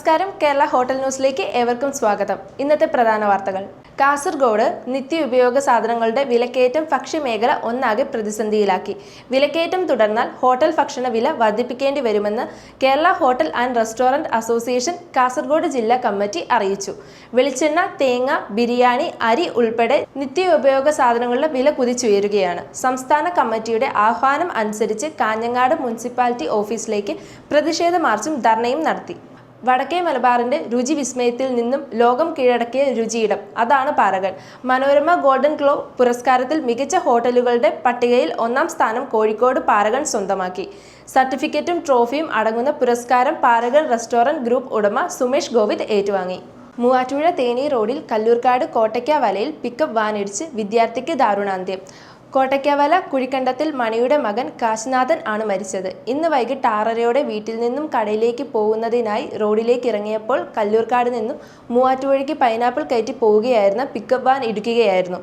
നമസ്കാരം. കേരള ഹോട്ടൽ ന്യൂസിലേക്ക് ഏവർക്കും സ്വാഗതം. ഇന്നത്തെ പ്രധാന വാർത്തകൾ. കാസർഗോഡ് നിത്യോപയോഗ സാധനങ്ങളുടെ വിലക്കയറ്റം ഭക്ഷ്യമേഖല ഒന്നാകെ പ്രതിസന്ധിയിലാക്കി. വിലക്കയറ്റം തുടർന്നാൽ ഹോട്ടൽ ഭക്ഷണ വില വർദ്ധിപ്പിക്കേണ്ടി വരുമെന്ന് Kerala hotel and restaurant association Kasaragod ജില്ലാ കമ്മിറ്റി അറിയിച്ചു. വെളിച്ചെണ്ണ തേങ്ങ ബിരിയാണി അരി ഉൾപ്പെടെ നിത്യോപയോഗ സാധനങ്ങളുടെ വില കുതിച്ചുയരുകയാണ്. സംസ്ഥാന കമ്മിറ്റിയുടെ ആഹ്വാനം അനുസരിച്ച് കാഞ്ഞങ്ങാട് മുനിസിപ്പാലിറ്റി ഓഫീസിലേക്ക് പ്രതിഷേധ മാർച്ചും ധർണയും നടത്തി. വടക്കേ മലബാറിന്റെ രുചി വിസ്മയത്തിൽ നിന്നും ലോകം കീഴടക്കിയ രുചിയിടം. അതാണ് പാറകൾ. മനോരമ ഗോൾഡൻ ഗ്ലോ പുരസ്കാരത്തിൽ മികച്ച ഹോട്ടലുകളുടെ പട്ടികയിൽ ഒന്നാം സ്ഥാനം കോഴിക്കോട് പാറകൾ സ്വന്തമാക്കി. സർട്ടിഫിക്കറ്റും ട്രോഫിയും അടങ്ങുന്ന പുരസ്കാരം പാറകൾ റെസ്റ്റോറന്റ് ഗ്രൂപ്പ് ഉടമ സുമേഷ് ഗോവിന്ദ് ഏറ്റുവാങ്ങി. മൂവാറ്റുപുഴ തേനി റോഡിൽ കല്ലൂർക്കാട് കോട്ടയ്ക്ക വലയിൽ പിക്കപ്പ് വാനിടിച്ച് വിദ്യാർത്ഥിക്ക് ദാരുണാന്ത്യം. കോട്ടയ്ക്കവല കുഴിക്കണ്ടത്തിൽ മണിയുടെ മകൻ കാശിനാഥൻ ആണ് മരിച്ചത്. ഇന്ന് വൈകിട്ട് ആറരയോടെ വീട്ടിൽ നിന്നും കടയിലേക്ക് പോകുന്നതിനായി റോഡിലേക്ക് ഇറങ്ങിയപ്പോൾ കല്ലൂർക്കാട് നിന്നും മൂവാറ്റുപുഴയ്ക്ക് പൈനാപ്പിൾ കയറ്റി പോവുകയായിരുന്ന പിക്കപ്പ് വാൻ ഇടിക്കുകയായിരുന്നു.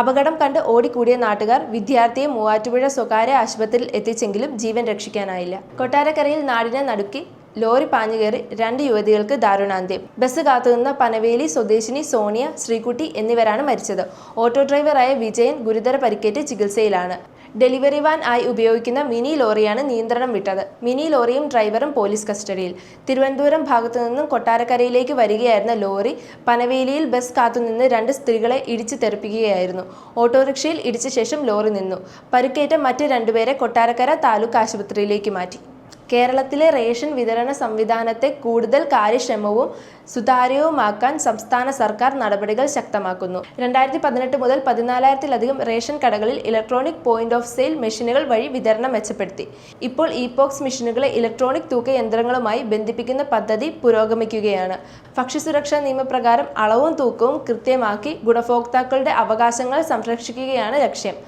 അപകടം കണ്ട് ഓടിക്കൂടിയ നാട്ടുകാർ വിദ്യാർത്ഥിയെ മൂവാറ്റുപുഴ സ്വകാര്യ ആശുപത്രിയിൽ എത്തിച്ചെങ്കിലും ജീവൻ രക്ഷിക്കാനായില്ല. കൊട്ടാരക്കരയിൽ നാടിനെ നടുക്കി ലോറി പാഞ്ഞു കയറി രണ്ട് യുവതികൾക്ക് ദാരുണാന്ത്യം. ബസ് കാത്തുനിന്ന പനവേലി സ്വദേശിനി സോണിയ ശ്രീകുട്ടി എന്നിവരാണ് മരിച്ചത്. ഓട്ടോ ഡ്രൈവറായ വിജയൻ ഗുരുതര പരിക്കേറ്റ് ചികിത്സയിലാണ്. ഡെലിവറി വാൻ ആയി ഉപയോഗിക്കുന്ന മിനി ലോറിയാണ് നിയന്ത്രണം വിട്ടത്. മിനി ലോറിയും ഡ്രൈവറും പോലീസ് കസ്റ്റഡിയിൽ. തിരുവനന്തപുരം ഭാഗത്തു നിന്നും കൊട്ടാരക്കരയിലേക്ക് വരികയായിരുന്ന ലോറി പനവേലിയിൽ ബസ് കാത്തുനിന്ന് രണ്ട് സ്ത്രീകളെ ഇടിച്ചു തെറിപ്പിക്കുകയായിരുന്നു. ഓട്ടോറിക്ഷയിൽ ഇടിച്ച ശേഷം ലോറി നിന്നു. പരുക്കേറ്റ മറ്റ് രണ്ടുപേരെ കൊട്ടാരക്കര താലൂക്ക് ആശുപത്രിയിലേക്ക് മാറ്റി. കേരളത്തിലെ റേഷൻ വിതരണ സംവിധാനത്തെ കൂടുതൽ കാര്യക്ഷമവും സുതാര്യവുമാക്കാൻ സംസ്ഥാന സർക്കാർ നടപടികൾ ശക്തമാക്കുന്നു. രണ്ടായിരത്തി പതിനെട്ട് മുതൽ പതിനാലായിരത്തിലധികം റേഷൻ കടകളിൽ ഇലക്ട്രോണിക് പോയിന്റ് ഓഫ് സെയിൽ മെഷീനുകൾ വഴി വിതരണം മെച്ചപ്പെടുത്തി. ഇപ്പോൾ ഇ പോക്സ് മെഷീനുകളെ ഇലക്ട്രോണിക് തൂക്കയന്ത്രങ്ങളുമായി ബന്ധിപ്പിക്കുന്ന പദ്ധതി പുരോഗമിക്കുകയാണ്. ഭക്ഷ്യസുരക്ഷാ നിയമപ്രകാരം അളവും തൂക്കവും കൃത്യമാക്കി ഗുണഭോക്താക്കളുടെ അവകാശങ്ങൾ സംരക്ഷിക്കുകയാണ് ലക്ഷ്യം.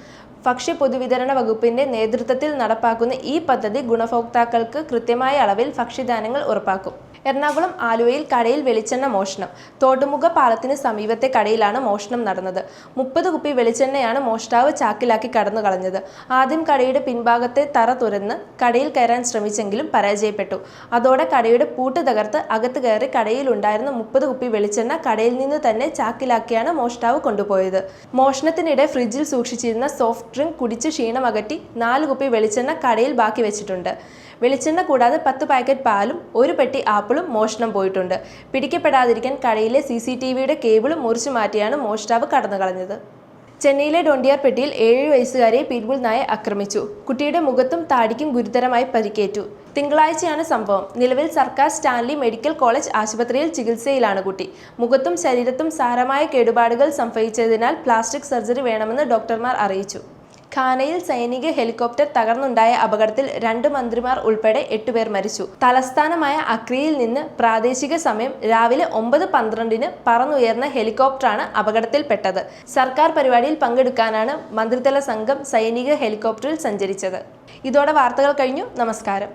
ഭക്ഷ്യ പൊതുവിതരണ വകുപ്പിന്റെ നേതൃത്വത്തിൽ നടപ്പാക്കുന്ന ഈ പദ്ധതി ഗുണഭോക്താക്കൾക്ക് കൃത്യമായ അളവിൽ ഭക്ഷ്യധാന്യങ്ങൾ ഉറപ്പാക്കും. എറണാകുളം ആലുവയിൽ കടയിൽ വെളിച്ചെണ്ണ മോഷണം. തോട്ടുമുഖ പാലത്തിന് സമീപത്തെ കടയിലാണ് മോഷണം നടന്നത്. മുപ്പത് കുപ്പി വെളിച്ചെണ്ണയാണ് മോഷ്ടാവ് ചാക്കിലാക്കി കടന്നു കളഞ്ഞത്. ആദ്യം കടയുടെ പിൻഭാഗത്തെ തറ തുരന്ന് കടയിൽ കയറാൻ ശ്രമിച്ചെങ്കിലും പരാജയപ്പെട്ടു. അതോടെ കടയുടെ പൂട്ട് തകർത്ത് അകത്ത് കയറി കടയിൽ ഉണ്ടായിരുന്ന മുപ്പത് കുപ്പി വെളിച്ചെണ്ണ കടയിൽ നിന്ന് തന്നെ ചാക്കിലാക്കിയാണ് മോഷ്ടാവ് കൊണ്ടുപോയത്. മോഷണത്തിനിടെ ഫ്രിഡ്ജിൽ സൂക്ഷിച്ചിരുന്ന സോഫ്റ്റ് ഡ്രിങ്ക് കുടിച്ച് ക്ഷീണം അകറ്റി നാല് കുപ്പി വെളിച്ചെണ്ണ കടയിൽ ബാക്കി വെച്ചിട്ടുണ്ട്. വെളിച്ചെണ്ണ കൂടാതെ പത്ത് പാക്കറ്റ് പാലും ഒരു പെട്ടി ആപ്പിളും മോഷണം പോയിട്ടുണ്ട്. പിടിക്കപ്പെടാതിരിക്കാൻ കടയിലെ സി സി ടി വിയുടെ കേബിളും മുറിച്ചു മാറ്റിയാണ് മോഷ്ടാവ് കടന്നു കളഞ്ഞത് ചെന്നൈയിലെ ഡൊണ്ടിയാർപെട്ടിയിൽ ഏഴ് വയസ്സുകാരിയെ പിറ്റ്ബുൾ നായ ആക്രമിച്ചു. കുട്ടിയുടെ മുഖത്തും താടിക്കും ഗുരുതരമായി പരിക്കേറ്റു. തിങ്കളാഴ്ചയാണ് സംഭവം. നിലവിൽ സർക്കാർ സ്റ്റാൻലി മെഡിക്കൽ കോളേജ് ആശുപത്രിയിൽ ചികിത്സയിലാണ് കുട്ടി. മുഖത്തും ശരീരത്തും സാരമായ കേടുപാടുകൾ സംഭവിച്ചതിനാൽ പ്ലാസ്റ്റിക് സർജറി വേണമെന്ന് ഡോക്ടർമാർ അറിയിച്ചു. ഖാനയിൽ സൈനിക ഹെലികോപ്റ്റർ തകർന്നുണ്ടായ അപകടത്തിൽ രണ്ട് മന്ത്രിമാർ ഉൾപ്പെടെ എട്ടുപേർ മരിച്ചു. തലസ്ഥാനമായ അക്രിയിൽ നിന്ന് പ്രാദേശിക സമയം രാവിലെ ഒമ്പത് പന്ത്രണ്ടിന് പറന്നുയർന്ന ഹെലികോപ്റ്ററാണ് അപകടത്തിൽപ്പെട്ടത്. സർക്കാർ പരിപാടിയിൽ പങ്കെടുക്കാനാണ് മന്ത്രിതല സംഘം സൈനിക ഹെലികോപ്റ്ററിൽ സഞ്ചരിച്ചത്. ഇതോടെ വാർത്തകൾ കഴിഞ്ഞു. നമസ്കാരം.